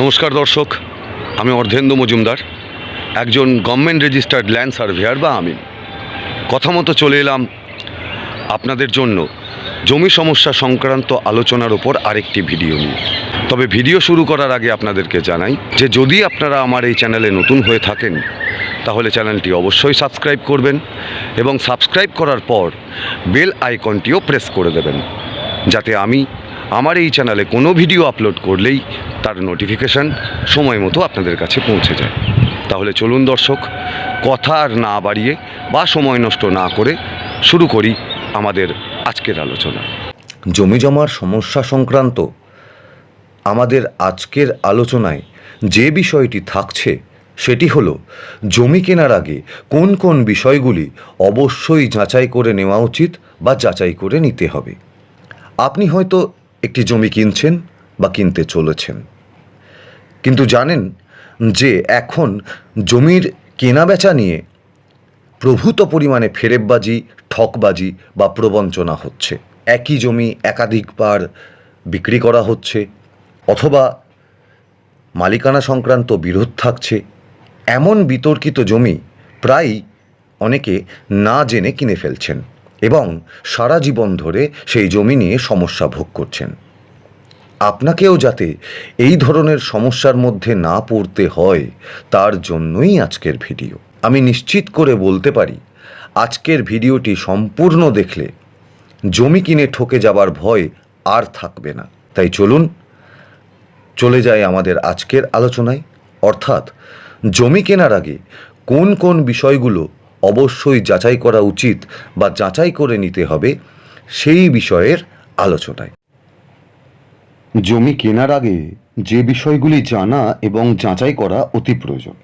নমস্কার দর্শক, আমি অর্ধেন্দু মজুমদার, একজন গভর্নমেন্ট রেজিস্টার্ড ল্যান্ড সার্ভেয়ার বা আমিন। কথা মতো চলে এলাম আপনাদের জন্য জমি সমস্যা সংক্রান্ত আলোচনার ওপর আরেকটি ভিডিও নিয়ে। তবে ভিডিও শুরু করার আগে আপনাদেরকে জানাই যে যদি আপনারা আমার এই চ্যানেলে নতুন হয়ে থাকেন, তাহলে চ্যানেলটি অবশ্যই সাবস্ক্রাইব করবেন এবং সাবস্ক্রাইব করার পর বেল আইকনটিও প্রেস করে দেবেন, যাতে আমি আমার এই চ্যানেলে কোনো ভিডিও আপলোড করলেই তার নোটিফিকেশান সময় মতো আপনাদের কাছে পৌঁছে যায়। তাহলে চলুন দর্শক, কথা আর না বাড়িয়ে বা সময় নষ্ট না করে শুরু করি আমাদের আজকের আলোচনা। জমি জমার সমস্যা সংক্রান্ত আমাদের আজকের আলোচনায় যে বিষয়টি থাকছে সেটি হল, জমি কেনার আগে কোন কোন বিষয়গুলি অবশ্যই যাচাই করে নেওয়া উচিত বা যাচাই করে নিতে হবে। আপনি হয়তো একটি জমি কিনছেন বা কিনতে চলেছেন। কিন্তু জানেন যে এখন জমির কেনাবেচা নিয়ে প্রভূত পরিমাণে ফেরেববাজি, ঠকবাজি বা প্রবঞ্চনা হচ্ছে। একই জমি একাধিকবার বিক্রি করা হচ্ছে অথবা মালিকানা সংক্রান্ত বিরোধ থাকছে। এমন বিতর্কিত জমি প্রায়ই অনেকে না জেনে কিনে ফেলছেন। এবং সারা জীবন ধরে সেই জমি নিয়ে সমস্যা ভোগ করছেন। আপনাকেও যাতে এই ধরনের সমস্যার মধ্যে না পড়তে হয়, তার জন্যই আজকের ভিডিও। আমি নিশ্চিত করে বলতে পারি, আজকের ভিডিওটি সম্পূর্ণ দেখলে জমি কিনে ঠকে যাবার ভয় আর থাকবে না। তাই চলুন, চলে যায় আমাদের আজকের আলোচনায়। অর্থাৎ জমি কেনার আগে কোন কোন বিষয়গুলো অবশ্যই যাচাই করা উচিত বা যাচাই করে নিতে হবে সেই বিষয়ের আলোচনায়। জমি কেনার আগে যে বিষয়গুলি জানা এবং যাচাই করা অতি প্রয়োজন।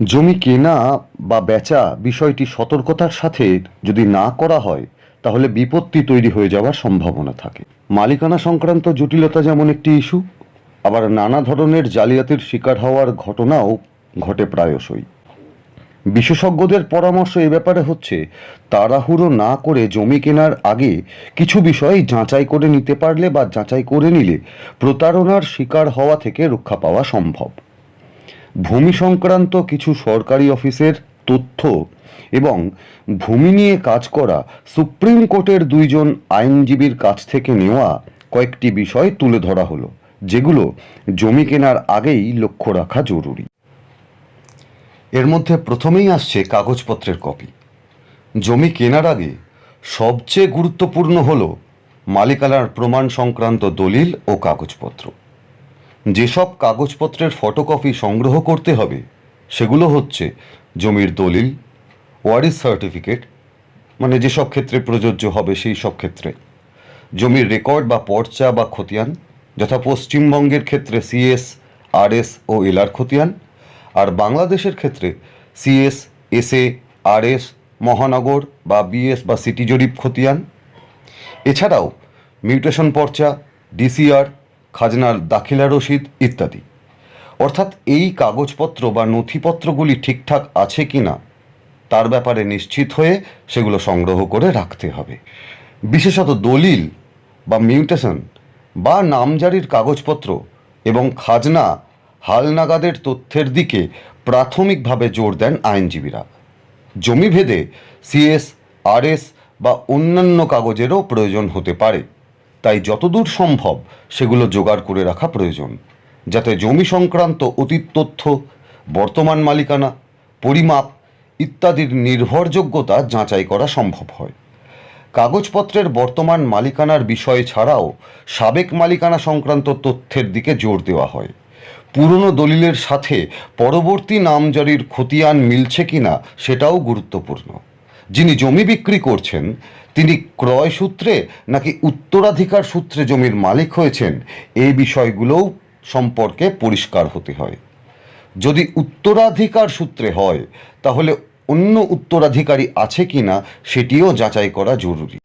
জমি কেনা বা বেচা বিষয়টি সতর্কতার সাথে যদি না করা হয়, তাহলে বিপত্তি তৈরি হয়ে যাওয়ার সম্ভাবনা থাকে। মালিকানা সংক্রান্ত জটিলতা যেমন একটি ইস্যু, আবার নানা ধরনের জালিয়াতির শিকার হওয়ার ঘটনাও ঘটে প্রায়শই। বিশেষজ্ঞদের পরামর্শ এ ব্যাপারে হচ্ছে, তাড়াহুড়ো না করে জমি কেনার আগে কিছু বিষয় যাচাই করে নিতে পারলে বা যাচাই করে নিলে প্রতারণার শিকার হওয়া থেকে রক্ষা পাওয়া সম্ভব। ভূমি সংক্রান্ত কিছু সরকারি অফিসের তথ্য এবং ভূমি নিয়ে কাজ করা সুপ্রিম কোর্টের দুইজন আইনজীবীর কাছ থেকে নেওয়া কয়েকটি বিষয় তুলে ধরা হলো, যেগুলো জমি কেনার আগেই লক্ষ্য রাখা জরুরি। এর মধ্যে প্রথমেই আসছে কাগজপত্রের কপি। জমি কেনার আগে সবচেয়ে গুরুত্বপূর্ণ হল মালিকানার প্রমাণ সংক্রান্ত দলিল ও কাগজপত্র। যেসব কাগজপত্রের ফটোকপি সংগ্রহ করতে হবে, সেগুলো হচ্ছে জমির দলিল, ওয়ারিস সার্টিফিকেট মানে যেসব ক্ষেত্রে প্রযোজ্য হবে সেই সব ক্ষেত্রে, জমির রেকর্ড বা পর্চা বা খতিয়ান, যথা পশ্চিমবঙ্গের ক্ষেত্রে সিএস, আরএস ও এলআর খতিয়ান আর বাংলাদেশের ক্ষেত্রে সিএস, এসএ, আরএস, মহানগর বা বিএস বা সিটি জরিপ খতিয়ান। এছাড়াও মিউটেশন পর্চা, ডিসিআর, খাজনার দাখিলা রসিদ ইত্যাদি। অর্থাৎ এই কাগজপত্র বা নথিপত্রগুলি ঠিকঠাক আছে কি না তার ব্যাপারে নিশ্চিত হয়ে সেগুলো সংগ্রহ করে রাখতে হবে। বিশেষত দলিল বা মিউটেশন বা নামজারির কাগজপত্র এবং খাজনা হালনাগাদের তথ্যের দিকে প্রাথমিকভাবে জোর দেন আইনজীবীরা। জমিভেদে সিএস, আরএস বা অন্যান্য কাগজেরও প্রয়োজন হতে পারে। তাই যতদূর সম্ভব সেগুলো জোগাড় করে রাখা প্রয়োজন, যাতে জমি সংক্রান্ত অতীত তথ্য, বর্তমান মালিকানা, পরিমাপ ইত্যাদির নির্ভরযোগ্যতা যাচাই করা সম্ভব হয়। কাগজপত্রের বর্তমান মালিকানার বিষয় ছাড়াও সাবেক মালিকানা সংক্রান্ত তথ্যের দিকে জোর দেওয়া হয়। পুরনো দলিলের সাথে পরবর্তী নামজারির খতিয়ান মিলছে কিনা সেটাও গুরুত্বপূর্ণ। যিনি জমি বিক্রি করছেন, তিনি ক্রয় সূত্রে নাকি উত্তরাধিকার সূত্রে জমির মালিক হয়েছেন এই বিষয়গুলোও সম্পর্কে পরিষ্কার হতে হয়। যদি উত্তরাধিকার সূত্রে হয়, তাহলে অন্য উত্তরাধিকারী আছে কিনা সেটিও যাচাই করা জরুরি।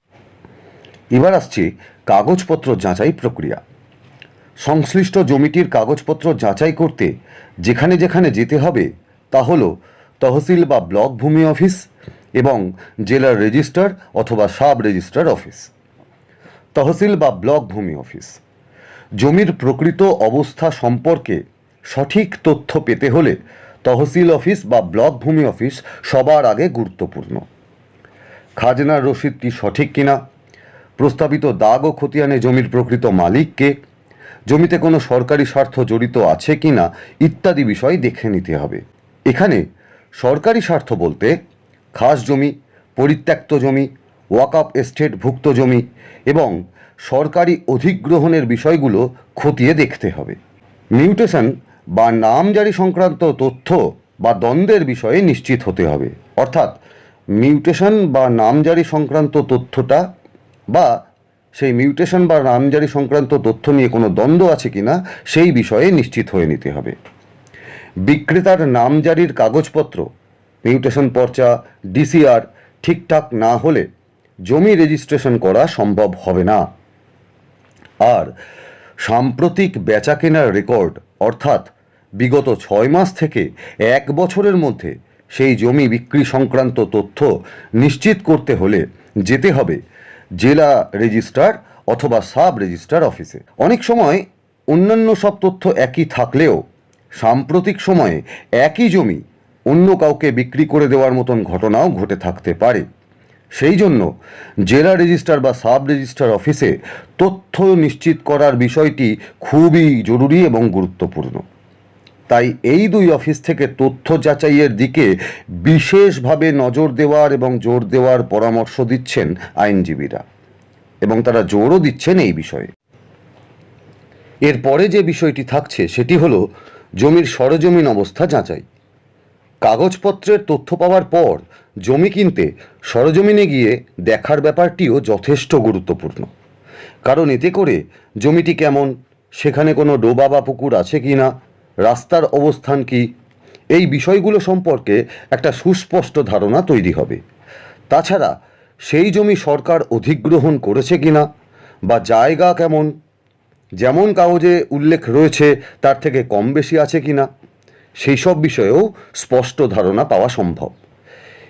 এবার আসছে কাগজপত্র যাচাই প্রক্রিয়া। সংশ্লিষ্ট জমিটির কাগজপত্র যাচাই করতে যেখানে যেখানে যেতে হবে তা হল তহসিল বা ব্লক ভূমি অফিস এবং জেলার রেজিস্ট্রার অথবা সাব রেজিস্ট্রার অফিস। তহসিল বা ব্লক ভূমি অফিস। জমির প্রকৃত অবস্থা সম্পর্কে সঠিক তথ্য পেতে হলে তহসিল অফিস বা ব্লক ভূমি অফিস সবার আগে গুরুত্বপূর্ণ। খাজনার রসিদটি সঠিক কিনা, প্রস্তাবিত দাগ ও খতিয়ানে জমির প্রকৃত মালিককে জমিতে কোনো সরকারি স্বার্থ জড়িত আছে কিনা ইত্যাদি বিষয় দেখে নিতে হবে। এখানে সরকারি স্বার্থ বলতে খাস জমি, পরিত্যক্ত জমি, ওয়াকআপ এস্টেট ভুক্ত জমি এবং সরকারি অধিগ্রহণের বিষয়গুলো খতিয়ে দেখতে হবে। মিউটেশন বা নামজারি সংক্রান্ত তথ্য বা দ্বন্দ্বের বিষয়ে নিশ্চিত হতে হবে। অর্থাৎ মিউটেশন বা নামজারি সংক্রান্ত তথ্যটা বা সেই মিউটেশন বা নামজারি সংক্রান্ত তথ্য নিয়ে কোনো দ্বন্দ্ব আছে কিনা, সেই বিষয়ে নিশ্চিত হয়ে নিতে হবে। বিক্রেতার নামজারির কাগজপত্র মিউটেশন পর্চা ডিসিআর ঠিকঠাক না হলে জমি রেজিস্ট্রেশন করা সম্ভব হবে না। আর সাম্প্রতিক বেচা কেনার রেকর্ড অর্থাৎ বিগত ছয় মাস থেকে এক বছরের মধ্যে সেই জমি বিক্রি সংক্রান্ত তথ্য নিশ্চিত করতে হলে যেতে হবে জেলা রেজিস্ট্রার অথবা সাব রেজিস্ট্রার অফিসে। অনেক সময় অন্যান্য সব তথ্য একই থাকলেও সাম্প্রতিক সময়ে একই জমি অন্য কাউকে বিক্রি করে দেওয়ার মতন ঘটনাও ঘটে থাকতে পারে। সেই জন্য জেলা রেজিস্ট্রার বা সাব রেজিস্ট্রার অফিসে তথ্য নিশ্চিত করার বিষয়টি খুবই জরুরি এবং গুরুত্বপূর্ণ। তাই এই দুই অফিস থেকে তথ্য যাচাইয়ের দিকে বিশেষভাবে নজর দেওয়ার এবং জোর দেওয়ার পরামর্শ দিচ্ছেন আইনজীবীরা। এবং তারা জোরও দিচ্ছেন এই বিষয়ে। এরপরে যে বিষয়টি থাকছে সেটি হলো জমির সরজমিন অবস্থা যাচাই। কাগজপত্রের তথ্য পাওয়ার পর জমি কিনতে সরজমিনে গিয়ে দেখার ব্যাপারটিও যথেষ্ট গুরুত্বপূর্ণ। কারণ এতে করে জমিটি কেমন, সেখানে কোনো ডোবা বা পুকুর আছে কি না রাস্তার অবস্থান কি? এই বিষয়গুলো সম্পর্কে একটা সুস্পষ্ট ধারণা তৈরি হবে। তাছাড়া, সেই জমি সরকার অধিগ্রহণ করেছে কিনা বা জায়গা কেমন? যেমন কাগজে উল্লেখ রয়েছে, তার থেকে কম বেশি আছে কিনা? সেই সব বিষয়েও স্পষ্ট ধারণা পাওয়া সম্ভব।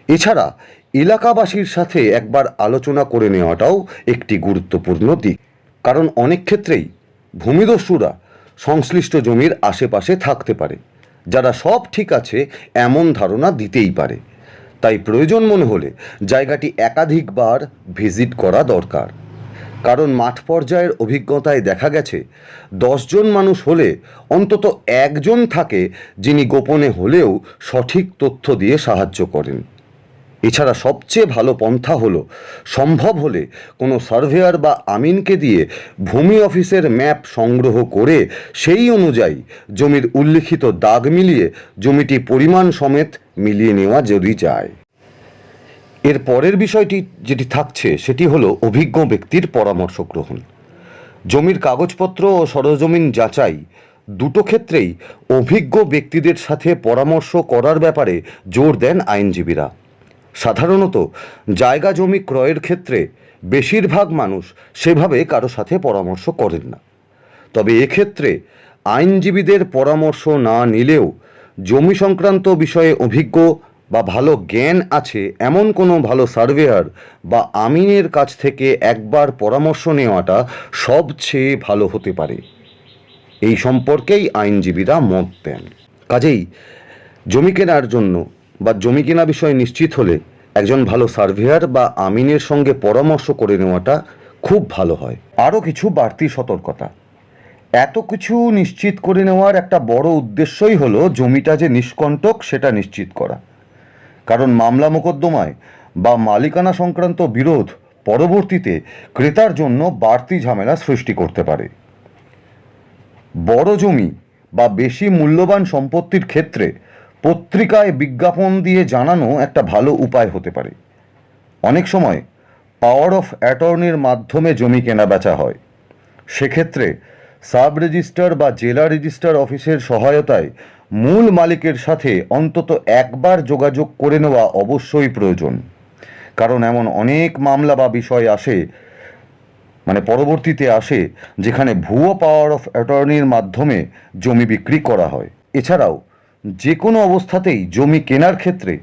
এছাড়া, এলাকাবাসীর সাথে একবার আলোচনা করে নেওয়াটাও একটি গুরুত্বপূর্ণ দিক। কারণ অনেক ক্ষেত্রেই ভূমিদস্যুরা সংশ্লিষ্ট জমির আশেপাশে থাকতে পারে। যারা সব ঠিক আছে, এমন ধারণা দিতেই পারে। তাই প্রয়োজন মনে হলে জায়গাটি একাধিকবার ভিজিট করা দরকার। কারণ মাঠ পর্যায়ের অভিজ্ঞতায় দেখা গেছে দশজন মানুষ হলে অন্তত একজন থাকে যিনি গোপনে হলেও সঠিক তথ্য দিয়ে সাহায্য করেন। এছাড়া সবচেয়ে ভালো পন্থা হলো, সম্ভব হলে কোনো সার্ভেয়ার বা আমিনকে দিয়ে ভূমি অফিসের ম্যাপ সংগ্রহ করে সেই অনুযায়ী জমির উল্লিখিত দাগ মিলিয়ে জমিটি পরিমাণ সমেত মিলিয়ে নেওয়া যদি যায়। এর পরের বিষয়টি যেটি থাকছে, সেটি হলো অভিজ্ঞ ব্যক্তির পরামর্শ গ্রহণ। জমির কাগজপত্র ও সরজমিন যাচাই দুটো ক্ষেত্রেই অভিজ্ঞ ব্যক্তিদের সাথে পরামর্শ করার ব্যাপারে জোর দেন আইনজীবীরা। সাধারণত জায়গা জমি ক্রয়ের ক্ষেত্রে বেশিরভাগ মানুষ সেভাবে কারও সাথে পরামর্শ করেন না। তবে এক্ষেত্রে আইনজীবীদের পরামর্শ না নিলেও জমি সংক্রান্ত বিষয়ে অভিজ্ঞ বা ভালো জ্ঞান আছে এমন কোনো ভালো সার্ভেয়ার বা আমিনের কাছ থেকে একবার পরামর্শ নেওয়াটা সবচেয়ে ভালো হতে পারে। এই সম্পর্কেই আইনজীবীরা মত দেন। কাজেই জমি কেনার জন্য বা জমি কেনা বিষয়ে নিশ্চিত হলে একজন ভালো সার্ভেয়ার বা আমিনের সঙ্গে পরামর্শ করে নেওয়াটা খুব ভালো হয়। আরও কিছু বাড়তি সতর্কতা। এত কিছু নিশ্চিত করে নেওয়ার একটা বড় উদ্দেশ্যই হলো জমিটা যে নিষ্কণ্টক সেটা নিশ্চিত করা। কারণ মামলা মোকদ্দমায় বা মালিকানা সংক্রান্ত বিরোধ পরবর্তীতে ক্রেতার জন্য বাড়তি ঝামেলা সৃষ্টি করতে পারে। বড় জমি বা বেশি মূল্যবান সম্পত্তির ক্ষেত্রে পত্রিকায় বিজ্ঞাপন দিয়ে জানানো একটা ভালো উপায় হতে পারে। অনেক সময় পাওয়ার অফ অ্যাটর্নির মাধ্যমে জমি কেনা বেচা হয়। সেক্ষেত্রে সাব রেজিস্ট্রার বা জেলা রেজিস্ট্রার অফিসের সহায়তায় মূল মালিকের সাথে অন্তত একবার যোগাযোগ করে নেওয়া অবশ্যই প্রয়োজন। কারণ এমন অনেক মামলা বা বিষয় আসে মানে পরবর্তীতে আসে, যেখানে ভুয়ো পাওয়ার অফ অ্যাটর্নির মাধ্যমে জমি বিক্রি করা হয়। এছাড়াও যে কোনো অবস্থাতেই জমি কেনার ক্ষেত্রে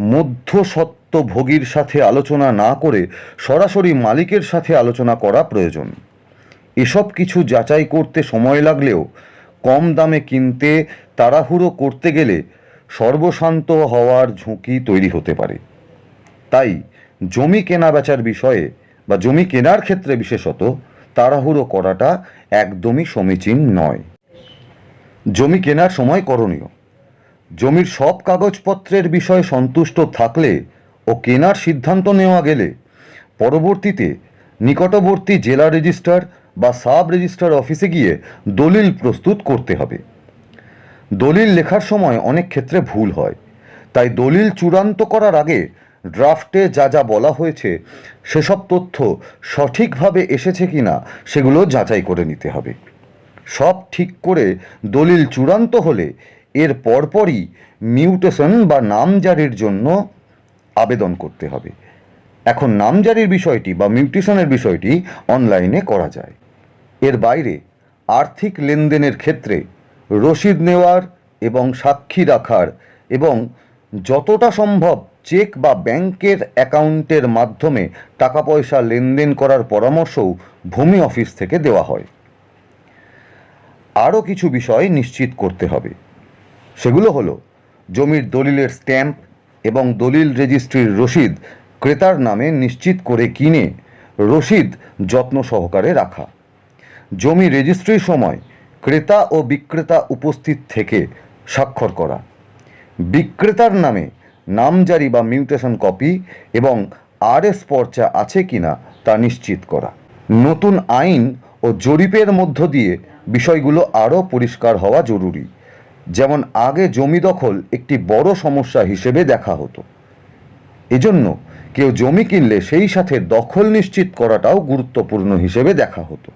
মধ্যস্বত্বভোগীর সাথে আলোচনা না করে সরাসরি মালিকের সাথে আলোচনা করা প্রয়োজন। এসব কিছু যাচাই করতে সময় লাগলেও কম দামে কিনতে তাড়াহুড়ো করতে গেলে সর্বশান্ত হওয়ার ঝুঁকি তৈরি হতে পারে। তাই জমি কেনা বেচার বিষয়ে বা জমি কেনার ক্ষেত্রে বিশেষত তাড়াহুড়ো করাটা একদমই সমীচীন নয়। জমি কেনার সময় করণীয়। জমির সব কাগজপত্রের বিষয়ে সন্তুষ্ট থাকলে ও কেনার সিদ্ধান্ত নেওয়া গেলে পরবর্তীতে নিকটবর্তী জেলা রেজিস্ট্রার বা সাব রেজিস্ট্রার অফিসে গিয়ে দলিল প্রস্তুত করতে হবে। দলিল লেখার সময় অনেক ক্ষেত্রে ভুল হয়। তাই দলিল চূড়ান্ত করার আগে ড্রাফটে যা যা বলা হয়েছে, সেসব তথ্য সঠিকভাবে এসেছে কিনা সেগুলো যাচাই করে নিতে হবে। সব ঠিক করে দলিল চূড়ান্ত হলে এর পরপরই মিউটেশন বা নামজারির জন্য আবেদন করতে হবে। এখন নামজারির বিষয়টি বা মিউটেশনের বিষয়টি অনলাইনে করা যায়। এর বাইরে আর্থিক লেনদেনের ক্ষেত্রে রসিদ নেওয়ার এবং সাক্ষী রাখার এবং যতটা সম্ভব চেক বা ব্যাংকের অ্যাকাউন্টের মাধ্যমে টাকা পয়সা লেনদেন করার পরামর্শও ভূমি অফিস থেকে দেওয়া হয়। আরও কিছু বিষয় নিশ্চিত করতে হবে। সেগুলো হলো জমির দলিলের স্ট্যাম্প এবং দলিল রেজিস্ট্রির রসিদ ক্রেতার নামে নিশ্চিত করে কিনে রসিদ যত্ন সহকারে রাখা। জমি রেজিস্ট্রির সময় ক্রেতা ও বিক্রেতা উপস্থিত থেকে স্বাক্ষর করা। বিক্রেতার নামে নামজারি বা মিউটেশন কপি এবং আরএস পর্চা আছে কিনা তা নিশ্চিত করা। নতুন আইন ও জরিপের মধ্য দিয়ে বিষয়গুলো আরও পরিষ্কার হওয়া জরুরি। যেমন আগে জমি দখল একটি বড় সমস্যা হিসেবে দেখা হতো। এজন্য কেউ জমি কিনলে সেই সাথে দখল নিশ্চিত করাটাও গুরুত্বপূর্ণ হিসেবে দেখা হতো।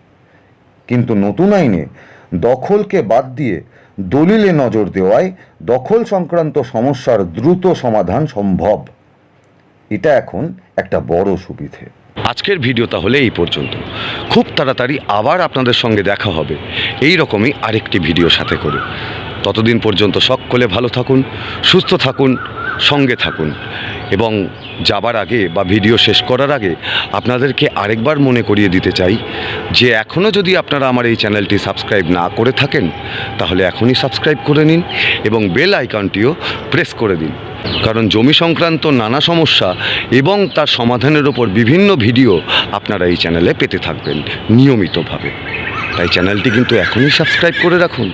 কিন্তু নতুন আইনে দখলকে বাদ দিয়ে দলিলে নজর দেওয়ায় দখল সংক্রান্ত সমস্যার দ্রুত সমাধান সম্ভব। এটা এখন একটা বড় সুবিধে। আজকের ভিডিও তাহলে এই পর্যন্ত। খুব তাড়াতাড়ি আবার আপনাদের সঙ্গে দেখা হবে। এই রকমই আরেকটি ভিডিও সাথে করে। ততদিন পর্যন্ত সকলে ভালো থাকুন, সুস্থ থাকুন, সঙ্গে থাকুন। এবং যাবার আগে বা ভিডিও শেষ করার আগে আপনাদেরকে আরেকবার মনে করিয়ে দিতে চাই যে এখনও যদি আপনারা আমার এই চ্যানেলটি সাবস্ক্রাইব না করে থাকেন, তাহলে এখনই সাবস্ক্রাইব করে নিন এবং বেল আইকনটিও প্রেস করে দিন। কারণ জমি সংক্রান্ত নানা সমস্যা এবং তার সমাধানের ওপর বিভিন্ন ভিডিও আপনারা এই চ্যানেলে পেতে থাকবেন নিয়মিতভাবে। তাই চ্যানেলটি কিন্তু এখনই সাবস্ক্রাইব করে রাখুন।